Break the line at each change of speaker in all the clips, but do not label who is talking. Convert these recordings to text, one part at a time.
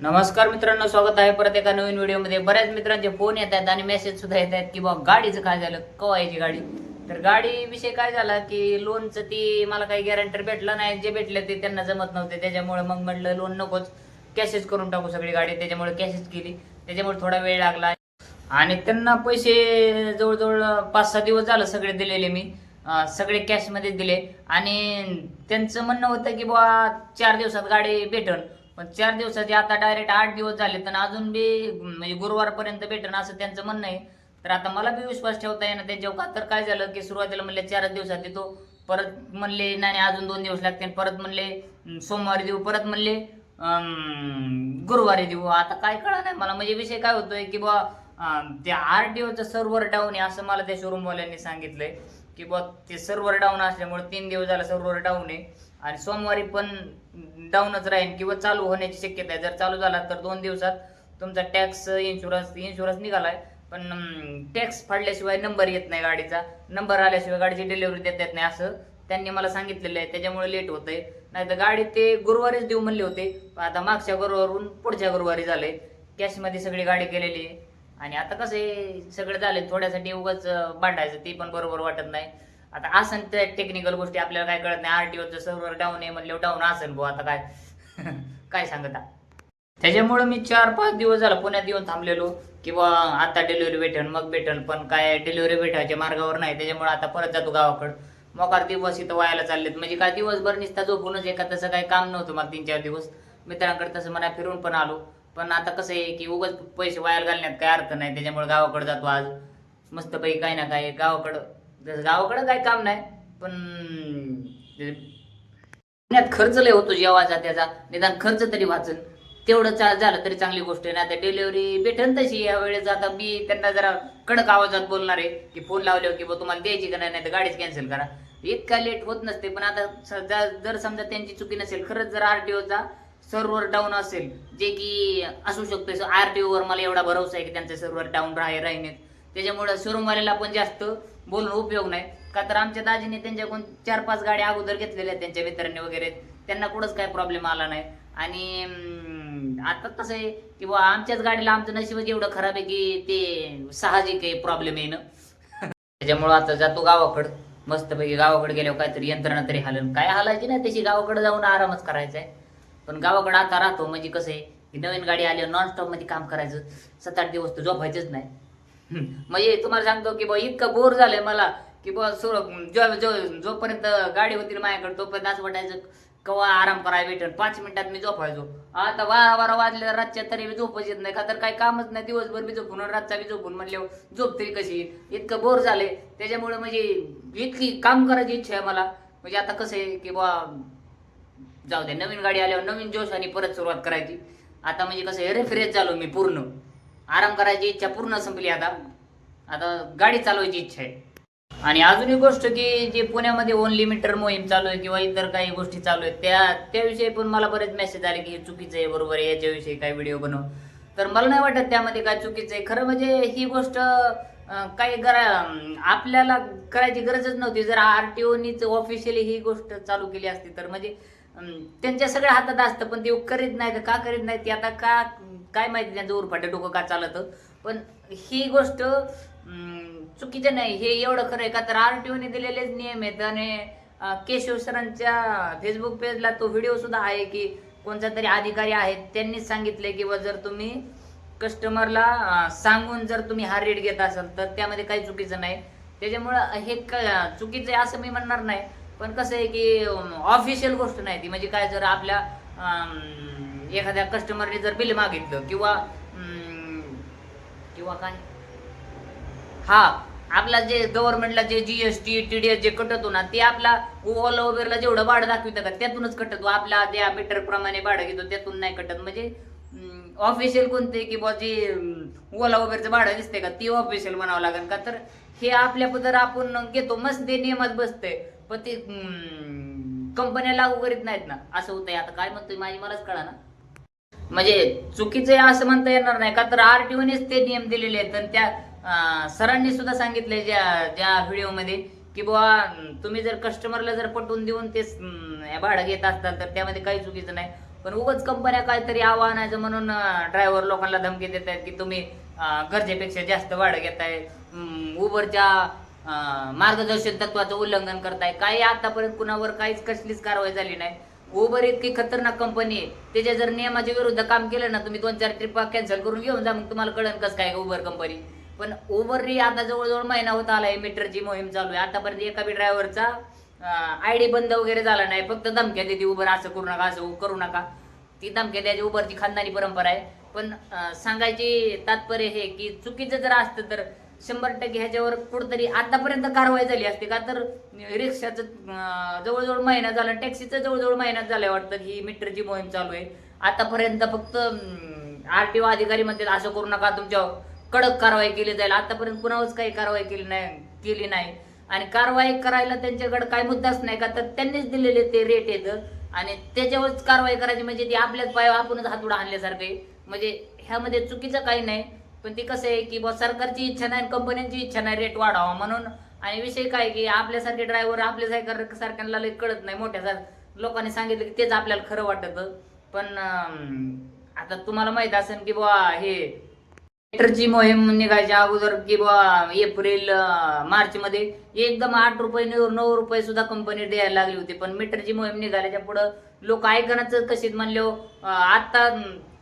नमस्कार मित्रांनो स्वागत आहे परत एका नवीन व्हिडिओमध्ये. बऱ्याच मित्रांचे फोन येत आहेत आणि मेसेज सुद्धा येत आहेत की बा गाडीचं काय झालं? कवा यायची गाडी? तर गाडी विषय काय झाला की लोनचं ती मला काही गॅरंटर भेटलं नाही. जे भेटले ते त्यांना जमत नव्हते. त्याच्यामुळे मग म्हटलं लोन नकोच. कॅशेच करून टाकू सगळी गाडी. त्याच्यामुळे कॅशेच केली. त्याच्यामुळे थोडा वेळ लागला. आणि त्यांना पैसे जवळजवळ पाच सहा दिवस झालं सगळे दिलेले मी. सगळे कॅशमध्ये दिले. आणि त्यांचं म्हणणं होतं की बुवा चार दिवसात गाडी भेटल पण चार दिवसाचे आता डायरेक्ट आठ दिवस झाले तर अजून बी म्हणजे गुरुवारपर्यंत भेटणं असं त्यांचं म्हणणं आहे. तर आता मला बी विश्वास ठेवता येणार त्याच्यावर. का तर काय झालं की सुरुवातीला म्हणले चारच दिवसात येतो परत म्हणले नाही नाही, अजून दोन दिवस लागतील. परत म्हणले सोमवारी देऊ परत म्हणले गुरुवारी देऊ. आता काय कळा नाही मला. म्हणजे विषय काय होतोय की बा त्या आर टी ओचं सर्व्हर डाऊन आहे असं मला त्या शोरूमवाल्यांनी सांगितलंय. की बा ते सर्व्हर डाऊन असल्यामुळे तीन दिवस झाला सर्व्हर डाऊन आहे. आणि सोमवारी पण डाऊनच राहील किंवा चालू होण्याची शक्यता आहे. जर चालू झाला तर दोन दिवसात तुमचा टॅक्स इन्शुरन्स इन्शुरन्स निघाला आहे पण टॅक्स फाडल्याशिवाय नंबर येत नाही गाडीचा. नंबर आल्याशिवाय गाडीची डिलिव्हरी देता येत नाही असं त्यांनी मला सांगितलेलं आहे. त्याच्यामुळे लेट होतंय. नाही तर गाडी ते गुरुवारीच देऊ म्हणले होते. आता मागच्या गुरुवारून पुढच्या गुरुवारी झाले कॅशमध्ये सगळी गाडी केलेली आहे. आणि आता कसं आहे सगळं झालं थोड्यासाठी उगाच बांधायचं ते पण बरोबर वाटत नाही. आता आसन त्या टेक्निकल गोष्टी आपल्याला काय कळत नाही. आरटीओचं सर्व्हर डाऊन आहे म्हणलं डाऊन असेल भाऊ आता काय? काय सांगता त्याच्यामुळे मी चार पाच दिवस झाला पुण्यात येऊन थांबलेलो किंवा आता डिलिव्हरी भेटेल मग भेटेल पण काय डिलिव्हरी भेटायच्या मार्गावर नाही. त्याच्यामुळे आता परत जातो गावाकडं. मग दिवस इथं व्हायला चाललेत. म्हणजे काय दिवसभर निसता झोपूनच एका तसं काही काम नव्हतं मग तीन चार दिवस. मित्रांकडे तसं मना फिरून पण आलो. पण आता कसं आहे की उगाच पैसे वायाला घालण्यात काय अर्थ नाही त्याच्यामुळे गावाकडे जातो आज. मस्तपैकी काही ना काय गावाकडं जसं गावाकडं काही काम नाही पण पुण्यात खर्च लय होतो जेवाचा त्याचा निदान खर्च तरी वाचन. तेवढं चा झालं तरी चांगली गोष्ट आहे ना आता डिलेवरी भेटेल तशी या वेळेस. आता मी त्यांना जरा कडक आवाजात बोलणार आहे की फोन लावल्यावर की बा तुम्हाला द्यायची का नाही तर गाडीच कॅन्सल करा. इतका लेट होत नसते पण आता जर समजा त्यांची चुकी नसेल खरंच जर आर टी ओचा सर्व्हर डाऊन असेल जे की असू शकतो. ओवर मला एवढा भरोसा आहे की त्यांचे सर्व्हर डाऊन राही राहिनेत त्याच्यामुळं शोरूमवाल्याला पण जास्त बोलून उपयोग नाही. का तर आमच्या दाजीने त्यांच्याकडून चार पाच गाड्या अगोदर घेतलेल्या आहेत त्यांच्या मित्रांनी वगैरे. त्यांना कुठंच काय प्रॉब्लेम आला नाही. आणि आता कसं आहे की बुवा आमच्याच गाडीला आमचं नशीबच एवढं खराब आहे की ते साहजिक आहे प्रॉब्लेम येणं त्याच्यामुळं आता जातो गावाकडं. मस्तपैकी गावाकडे गेल्यावर काहीतरी यंत्रणा तरी हालन. काय हालायची नाही तशी गावाकडे जाऊन आरामच करायचा आहे पण गावाकडे आता राहतो म्हणजे कसं आहे की नवीन गाडी आली नॉनस्टॉपमध्ये काम करायचं सात आठ दिवस तर झोपायचंच नाही. म्हणजे तुम्हाला सांगतो की बा इतकं बोर झालंय मला की बा जो जो- जोपर्यंत गाडी होती माझ्याकडे तोपर्यंत असं वाटायचं कवा आराम करायला भेटेल पाच मिनिटात मी झोपायचो. आता बारा बारा वाजले रातच्या तरी मी झोपच येत नाही का तर काही कामच नाही दिवसभर मी झोपून रातचा मी झोपून म्हणले झोप तरी कशी? इतकं बोर झालंय. त्याच्यामुळे म्हणजे इतकी काम करायची इच्छा आहे मला. म्हणजे आता कसं आहे की बा जाऊ दे नवीन गाडी आल्यावर नवीन जोश आणि परत सुरुवात करायची. आता म्हणजे कसं आहे रेफ्रेश झालो मी पूर्ण. आराम करायची इच्छा पूर्ण संपली आता. आता गाडी चालवायची इच्छा आहे. आणि अजून एक गोष्ट की जे पुण्यामध्ये ओनली मीटर मोहीम चालू आहे किंवा इतर काही गोष्टी चालू आहेत त्या त्याविषयी पण मला बरेच मेसेज आले की हे चुकीचं आहे बरोबर आहे याच्याविषयी काही व्हिडिओ बनव. तर मला नाही वाटत त्यामध्ये काय चुकीचं आहे. खरं म्हणजे ही गोष्ट काही करा आपल्याला करायची गरजच नव्हती. जर आर टी ओनीच ऑफिशियली ही गोष्ट चालू केली असती तर म्हणजे त्यांच्या सगळ्या हातात असतं पण ते करीत नाही तर का करीत नाही ते आता का काय माहिती त्यांचं उरफाटे डोकं का चालतं. पण ही गोष्ट चुकीचं नाही. हे एवढं खरं आहे का तर आर टी ओने दिलेलेच नियम आहेत आणि केशव सरांच्या फेसबुक पेजला तो व्हिडिओ सुद्धा आहे की कोणता तरी अधिकारी आहेत त्यांनीच सांगितले की बा जर तुम्ही कस्टमरला सांगून जर तुम्ही हा रेट घेत असाल तर त्यामध्ये काही चुकीचं नाही. त्याच्यामुळं हे क- चुकीचं आहे असं मी म्हणणार नाही. पण कसं आहे की ऑफिशियल गोष्ट नाही ती. म्हणजे काय जर आपल्या एखाद्या कस्टमरने जर बिल मागितलं किंवा किंवा काय? हा आपला जे गव्हर्नमेंटला जे जीएसटी एस जे कटतो ना ते आपला ओला उबेरला जेवढं भाडं दाखवितं का त्यातूनच कटतो आपला त्या मीटरप्रमाणे भाडं घेतो त्यातून नाही कटत. म्हणजे ऑफिशियल कोणते की बा जे ओला उबेरचं भाडं दिसते का ती ऑफिशियल म्हणावं लागेल का? तर हे आपल्या पदर आपण घेतो. मस्त ते नियमात बसते पण ते कंपन्या लागू करीत नाहीत ना. असं होतंय. आता काय म्हणतोय माझी मलाच कळा ना म्हणजे चुकीचं आहे असं म्हणता येणार नाही. का तर आरटीओनेच ते नियम दिलेले आहेत. आणि त्या सरांनी सुद्धा सांगितलंय ज्या ज्या व्हिडिओमध्ये की बुवा तुम्ही जर कस्टमरला जर पटवून देऊन ते भाडं घेत असताल तर त्यामध्ये काही चुकीचं नाही. पण उगाच कंपन्या काहीतरी आव्हानाचं म्हणून ड्रायव्हर लोकांना धमकी देत आहेत की तुम्ही गरजेपेक्षा जास्त भाडं घेताय. उबरच्या मार्गदर्शन तत्वाचं उल्लंघन करताय. काही आतापर्यंत कुणावर काहीच कसलीच कारवाई झाली नाही. उबर इतकी खतरनाक कंपनी आहे. त्याच्या जर नियमाच्या विरुद्ध काम केलं ना तुम्ही दोन चार ट्रिपा कॅन्सल करून घेऊन जा मग तुम्हाला कळन कसं काय उबर कंपनी पण उबरनी आता जवळजवळ महिना होत आलाय मीटरची मोहीम चालू आहे. आतापर्यंत एका बी ड्रायव्हरचा आय डी बंद वगैरे झाला नाही. फक्त धमक्या देते उबर असं करू नका असं करू नका. ती धमक्या द्यायची उबरची खानदानी परंपरा आहे. पण सांगायची तात्पर्य हे की चुकीचं जर असतं तर शंभर टक्के ह्याच्यावर कुठंतरी आतापर्यंत कारवाई झाली असते का? तर रिक्षाचं जवळजवळ महिना झाला टॅक्सीचं जवळजवळ महिन्यात झालंय वाटतं ही मीटरची मोहीम चालू आहे. आतापर्यंत फक्त आर टी ओ अधिकारी म्हणतात असं करू नका तुमच्या कडक कारवाई केली जाईल. आतापर्यंत कुणावरच काही कारवाई केली नाही केली नाही. आणि कारवाई करायला त्यांच्याकडे काही मुद्दाच नाही का? तर त्यांनीच दिलेले ते रेट येतं आणि त्याच्यावरच कारवाई करायची म्हणजे ती आपल्याच पाय आपणच हातोडा आणल्यासारखं आहे. म्हणजे ह्यामध्ये चुकीचं काही नाही. पण ते कसं आहे की बा सरकारची इच्छा नाही कंपन्यांची इच्छा नाही रेट वाढावा म्हणून. आणि विषय काय की आपल्यासारखे ड्रायव्हर आपल्या सारख्यांना लई कळत नाही. मोठ्या सार लोकांनी सांगितलं की तेच आपल्याला खरं वाटतं. पण आता तुम्हाला माहीत असेल की बा हे मीटरची मोहीम निघायच्या अगोदर की बा एप्रिल मार्च मध्ये एकदम आठ रुपये नऊ नऊ रुपये सुद्धा कंपनी द्यायला लागली होती. पण मीटरची मोहीम निघाल्याच्या पुढं लोक ऐकणच कशीत म्हणले हो, आता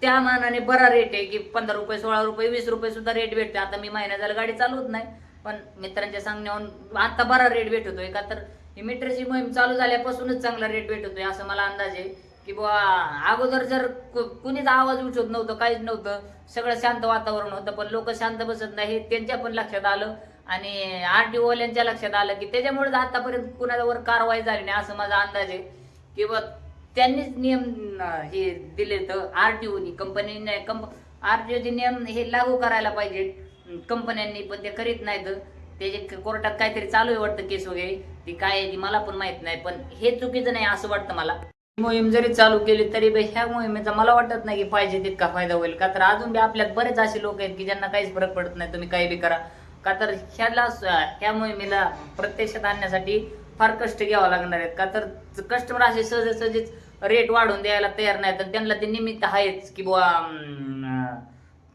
त्या मानाने बरा रेट आहे की पंधरा रुपये सोळा रुपये वीस रुपये सुद्धा रेट भेटतो आता मी महिना झाला गाडी चालवत नाही पण मित्रांच्या सांगण्यावरून आता बरा रेट भेटतोय. का तर ही मीटरची मोहीम चालू झाल्यापासूनच चांगला रेट भेटतोय असं मला अंदाज आहे. की बुवा अगोदर जर कु- कुणीच आवाज उठवत नव्हतं काहीच नव्हतं. सगळं शांत वातावरण होतं पण लोक शांत बसत नाही हे त्यांच्या पण लक्षात आलं. आणि आर टी ओल्यांच्या लक्षात आलं की त्याच्यामुळेच आतापर्यंत कुणावर कारवाई झाली नाही असं माझा अंदाज आहे. की बुवा त्यांनीच नियम हे दिले तर आर टी ओनी कंपनीने कंप आर टी ओचे नियम हे लागू करायला पाहिजे. कंपन्यांनी पण ते करीत नाहीत. त्याचे कोर्टात काहीतरी चालू आहे वाटतं केस वगैरे. ती काय आहे ती मला पण माहीत नाही पण हे चुकीचं नाही असं वाटतं मला. मोहीम जरी चालू केली तरी बी ह्या मोहिमेचा मला वाटत नाही की पाहिजे तितका फायदा होईल. का तर अजून बी आपल्यात बरेच असे लोक आहेत की ज्यांना काहीच फरक पडत नाही तुम्ही काही बी करा. का तर ह्याला ह्या मोहिमेला प्रत्यक्षात आणण्यासाठी फार कष्ट घ्यावं लागणार आहेत. का तर कस्टमर असे सहजासहजीच रेट वाढवून द्यायला तयार नाही तर त्यांना ते निमित्त आहेच की बुवा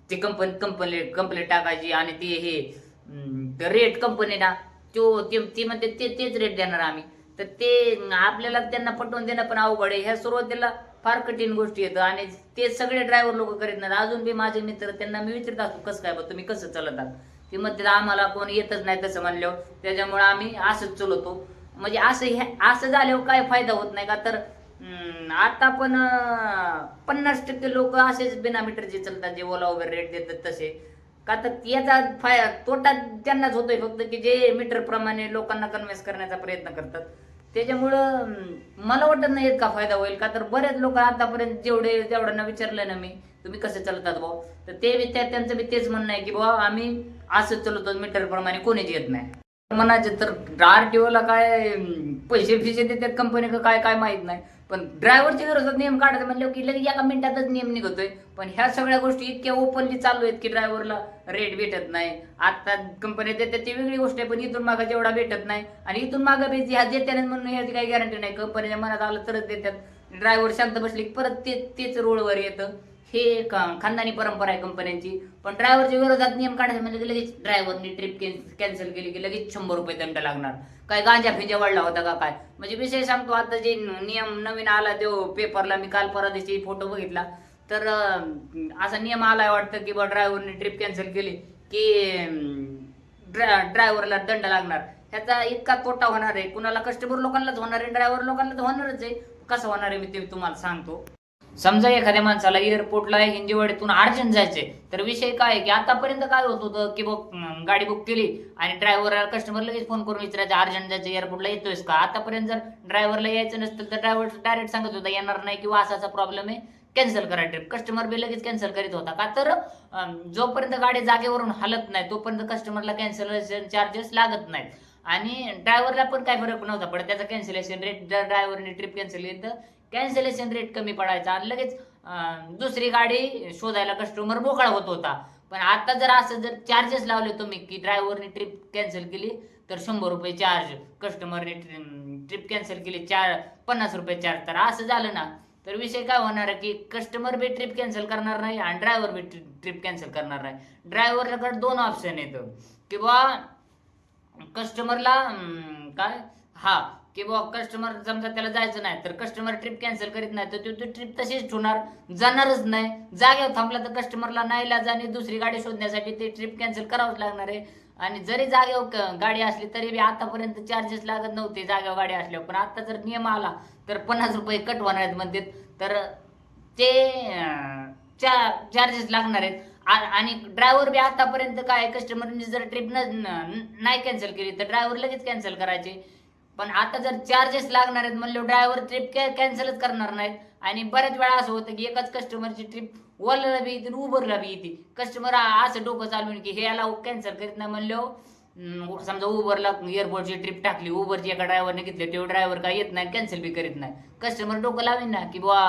ते कंपनी कंपनी कंप्लेंट टाकायची आणि ते हे रेट कंपनीला तो ते ती म्हणते ते तेच रेट देणार आम्ही. तर ते आपल्याला त्यांना पटवून देणं पण अवघड आहे. ह्या सुरुवातीला फार कठीण गोष्टी येतं आणि ते सगळे ड्रायव्हर लोक करीत नाहीत. अजून बी माझे मित्र त्यांना मी विचारत असतो कसं काय बा तुम्ही कसं चालवतात ते म्हणतात आम्हाला कोण येतच नाही तसं म्हणल्यावर त्याच्यामुळे आम्ही असंच चलवतो. म्हणजे असं ह्या असं झाल्यावर काय फायदा होत नाही का? तर आता पण पन्नास टक्के लोक असेच बिना मीटरचे चालतात जे ओला वगैरे रेट देतात तसे. का तर याचा फाय तोटा त्यांनाच होतोय फक्त की जे मीटर प्रमाणे लोकांना कन्व्हिन्स करण्याचा प्रयत्न करतात. त्याच्यामुळं मला वाटत नाही इतका फायदा होईल. का तर बरेच लोक आतापर्यंत जेवढे जेवढ्यांना विचारलं ना मी तुम्ही कसं चालतात भाऊ? तर ते बी त्या- त्यांचं बी तेच म्हणणं आहे की भाऊ आम्ही असं चालवतो मीटर प्रमाणे कोणीच येत नाही. म्हणायचे तर आर टी ओला काय पैसे फिसे देतात कंपनी काय काय माहीत नाही. पण ड्रायव्हरच्या विरोधात नियम काढायचं म्हणलं की लगेच एका मिनिटातच नियम निघतोय. पण ह्या सगळ्या गोष्टी इतक्या ओपनली चालू आहेत की ड्रायव्हरला रेट भेटत नाही. आता कंपनी देतात ती वेगळी गोष्ट आहे पण इथून मागा जेवढा भेटत नाही. आणि इथून मागा भेट ह्या देत्याने म्हणून ह्याची काही गॅरंटी नाही. कंपनीच्या मनात आलं तरच देतात ड्रायव्हर शांत बसले की परत ते तेच रोडवर येतं. हे एक खानदानी परंपरा आहे कंपन्यांची. पण ड्रायव्हरच्या विरोधात नियम काढायचे म्हणजे लगेच ड्रायव्हरनी ट्रिप कॅन्सल केली की लगेच शंभर रुपये दंड लागणार. काय गांजा फिंजा वाढला होता का काय? म्हणजे विषय सांगतो आता जे नियम नवीन आला तो पेपरला मी काल परवा फोटो बघितला. तर असा नियम आलाय वाटतं की बा ड्रायव्हरने ट्रिप कॅन्सल केली की ड्रायव्हरला दंड लागणार. ह्याचा इतका तोटा होणार आहे. कुणाला कस्टमर लोकांनाच होणार आहे ड्रायव्हर लोकांना तर होणारच आहे. कसं होणार आहे मी ते तुम्हाला सांगतो. समजा एखाद्या माणसाला एअरपोर्टला हिंजेवाडीतून अर्जंट जायचंय तर विषय काय की आतापर्यंत काय होत होतं की बघ गाडी बुक केली आणि ड्रायव्हरला कस्टमर लगेच फोन करून विचारायचं अर्जंट जायचं एअरपोर्टला येतोयस का? आतापर्यंत जर ड्रायव्हरला यायचं नसतं तर ड्रायव्हर डायरेक्ट सांगत होता येणार नाही किंवा असा असा प्रॉब्लेम आहे कॅन्सल करा ट्रिप कस्टमर बी लगेच कॅन्सल करीत होता. का तर जोपर्यंत गाडी जागेवरून हलत नाही तोपर्यंत कस्टमरला कॅन्सलेशन चार्जेस लागत नाहीत. आणि ड्रायव्हरला पण काय फरक नव्हता पण त्याचा कॅन्सलेशन रेट जर ड्रायव्हरने ट्रिप कॅन्सल केली तर कॅन्सलेशन रेट कमी पडायचा आणि लगेच दुसरी गाडी शोधायला कस्टमर मोकळा होत होता. पण आता जर असं जर चार्जेस लावले तुम्ही की ड्रायव्हरने ट्रिप कॅन्सल केली तर शंभर रुपये चार्ज कस्टमरने ट्रिप कॅन्सल केली चार पन्नास रुपये चार्ज तर असं झालं ना. तर विषय काय होणार आहे की कस्टमर बी ट्रिप कॅन्सल करणार नाही आणि ड्रायव्हर बी ट्रिप कॅन्सल करणार नाही. ड्रायव्हरकडे दोन ऑप्शन येतं किंवा कस्टमरला काय? हा की बुवा कस्टमर समजा त्याला जायचं नाही तर कस्टमर ट्रिप कॅन्सल करीत नाही तर तो ट्रिप तशीच ठेवणार जाणारच नाही. जागेवर थांबला तर कस्टमरला नाही लाज आणि दुसरी गाडी शोधण्यासाठी ते ट्रिप कॅन्सल करावंच लागणार आहे. आणि जरी जागेवर क- गाडी असली तरी बी आतापर्यंत चार्जेस लागत नव्हते जागेवर गाडी असल्यावर. पण आता जर नियम आला तर पन्नास रुपये कट होणार आहेत म्हणते तर ते चार्जेस लागणार आहेत. आ- आणि ड्रायव्हर बी आतापर्यंत काय कस्टमरने जर ट्रिप नाही कॅन्सल केली तर ड्रायव्हर लगेच कॅन्सल करायचे. पण आता जर चार्जेस लागणार आहेत म्हणलं ड्रायव्हर ट्रिप कॅन्सलच करणार नाहीत. आणि बऱ्याच वेळा असं होतं की एकाच कस्टमरची ट्रिप ओलाला बी येते उबरला बी येते. कस्टमर असं डोकं चालवून की हे याला कॅन्सल करीत नाही म्हणलं समजा उबरला एअरपोर्टची ट्रिप टाकली उबरची एका ड्रायव्हरने घेतली तेव्हा ड्रायव्हर काय येत नाही कॅन्सल बी करीत नाही. कस्टमर डोकं लावीन ना की बुवा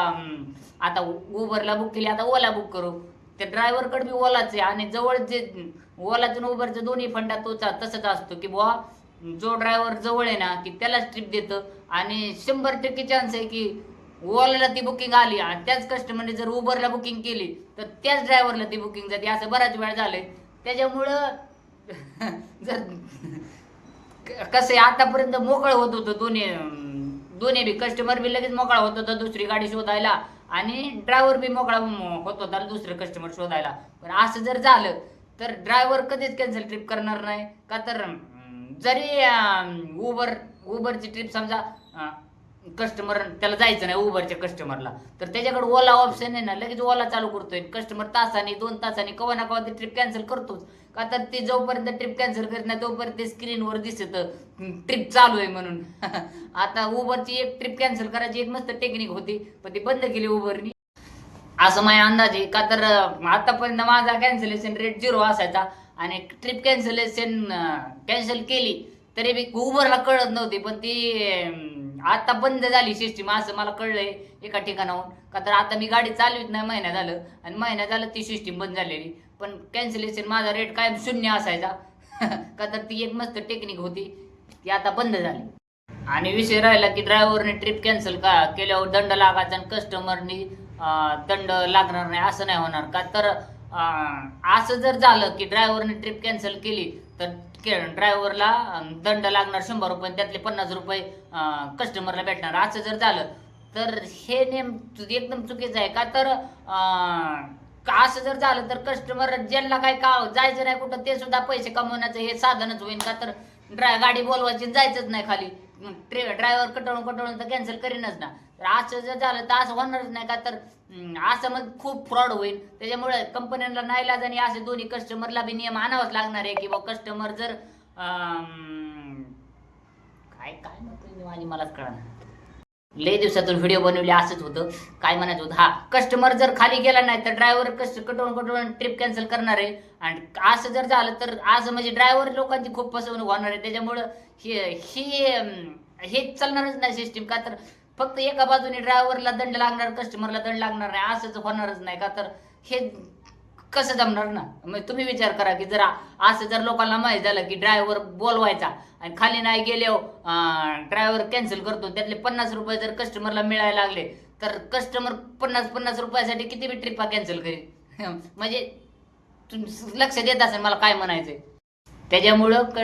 आता उबरला बुक केली आता ओला बुक करू. त्या ड्रायव्हरकडे बी ओलाच आहे आणि जवळ जे ओलाचं आणि उबरचं दोन्ही फंडा तोच तसंच असतो की बुवा जो ड्रायव्हर जवळ आहे ना की त्यालाच ट्रिप देतं. आणि शंभर टक्के चान्स आहे की ओलाला ती बुकिंग आली आणि त्याच कस्टमरने जर उबरला बुकिंग केली तर त्याच ड्रायव्हरला ती बुकिंग जाते. असं बराच वेळ झालंय. त्याच्यामुळं जर कसं आहे आतापर्यंत मोकळ होत होतं दोन्ही दोन्ही बी. कस्टमर बी लगेच मोकळा होत होता दुसरी गाडी शोधायला. आणि ड्रायव्हर बी मोकळा होत होता दुसरं कस्टमर शोधायला. पण असं जर झालं तर ड्रायव्हर कधीच कॅन्सल ट्रिप करणार नाही. का तर जरी उबर उबरची ट्रिप समजा कस्टमर त्याला जायचं नाही उबरच्या कस्टमरला तर त्याच्याकडे ओला ऑप्शन आहे ना लगेच ओला चालू करतोय. कस्टमर तासाने दोन तासाने कवा ना कवा ते ट्रिप कॅन्सल करतोच. का तर ते जोपर्यंत ट्रिप कॅन्सल करत नाही तोपर्यंत ते स्क्रीनवर दिसत ट्रिप चालू आहे म्हणून. आता उबरची एक ट्रिप कॅन्सल करायची एक मस्त टेक्निक होती पण ती बंद केली उबरनी असं माझ्या अंदाज आहे का तर आतापर्यंत माझा कॅन्सलेशन रेट झिरो असायचा. आणि ट्रिप कॅन्सलेशन कॅन्सल केली तरी बी उबरला कळत नव्हती पण ती आता बंद झाली सिस्टीम असं मला कळलंय एका ठिकाणाहून. का तर आता मी गाडी चालवीत नाही महिना झालं. आणि महिना झालं ती सिस्टीम बंद झालेली. पण कॅन्सलेशन माझा रेट कायम शून्य असायचा. का तर ती एक मस्त टेक्निक होती. ती आता बंद झाली. आणि विषय राहिला की ड्रायव्हरने ट्रिप कॅन्सल का केल्यावर दंड लागायचा आणि कस्टमरनी दंड लागणार नाही असं नाही होणार. का तर असं जर झालं की ड्रायव्हरने ट्रिप कॅन्सल केली तर ड्रायव्हरला दंड लागणार शंभर रुपये त्यातले पन्नास रुपये कस्टमरला भेटणार. असं जर झालं तर हे नेम एकदम चुकीचं आहे का? तर असं जर झालं तर कस्टमर ज्यांना काय का जायचं नाही कुठं ते सुद्धा पैसे कमवण्याचं हे साधनच होईल का? तर ड्राय गाडी बोलवायची जायचंच नाही खाली. ट्रे ड्रायव्हर कटवून कटवून तर कॅन्सल करीनच ना. तर असं जर झालं तर असं होणारच नाही का? तर असं मग खूप फ्रॉड होईल. त्याच्यामुळे कंपन्यांना नाही लाज आणि असे दोन्ही कस्टमरला बी नियम आणावाच लागणार आहे की बा कस्टमर जर काय काय म्हणतो आणि मलाच कळणार लय दिवसातून व्हिडिओ बनवले असंच होतं. काय म्हणायचं होतं? हा कस्टमर जर खाली गेला नाही तर ड्रायव्हर कस्ट कटवून कटवून ट्रिप कॅन्सल करणार आहे? आणि असं जर झालं तर आज म्हणजे ड्रायव्हर लोकांची खूप फसवणूक होणार आहे. त्याच्यामुळं हे हे हे चालणारच नाही सिस्टीम का तर? फक्त एका बाजूने ड्रायव्हरला दंड लागणार कस्टमरला दंड लागणार नाही असंच होणारच नाही का तर? हे कसं जमणार ना? मग तुम्ही विचार करा की जरा असं जर लोकांना माहीत झालं की ड्रायव्हर बोलवायचा आणि खाली नाही गेल्यावर ड्रायव्हर कॅन्सल करतो त्यातले पन्नास रुपये जर कस्टमरला मिळायला लागले तर कस्टमर पन्नास पन्नास रुपयासाठी किती बी ट्रिपा कॅन्सल करेल? म्हणजे तुम्ही लक्ष देत असेल मला काय म्हणायचंय. त्याच्यामुळं क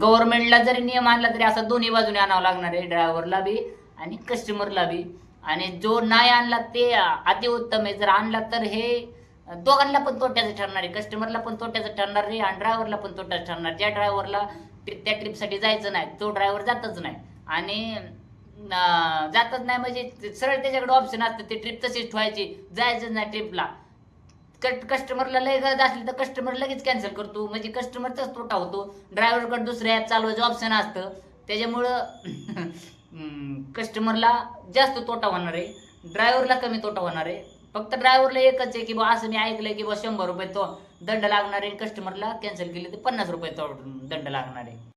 गव्हर्नमेंटला जरी नियम आणला तरी असा दोन्ही बाजूने आणावं लागणार आहे ड्रायव्हरला बी आणि कस्टमरला बी. आणि जो नाही आणला ते अतिउत्तम आहे. जर आणला तर हे दोघांना पण तोट्याचं ठरणार आहे. कस्टमरला पण तोट्याचं ठरणार आहे आणि ड्रायव्हरला पण तोट्याचं ठरणार. ज्या ड्रायव्हरला त्या ट्रिपसाठी जायचं नाही. तो ड्रायव्हर जातच नाही. आणि जातच नाही म्हणजे सरळ त्याच्याकडे ऑप्शन असतं. ते ट्रिप तशीच ठेवायची. जायचं नाही ट्रिपला कस्टमरला लय गरज असली तर कस्टमर लगेच कॅन्सल करतो. म्हणजे कस्टमरचाच तोटा होतो. ड्रायव्हरकडे दुसऱ्या ॲप चालवायचं ऑप्शन असतं. त्याच्यामुळं कस्टमरला जास्त तोटा होणार आहे. ड्रायव्हरला कमी तोटा होणार आहे. फक्त ड्रायव्हरला एकच आहे की बा असं मी ऐकलंय की बा शंभर रुपये तो दंड लागणार आहे कस्टमरला कॅन्सल केले तर पन्नास रुपये तो दंड लागणार. आहे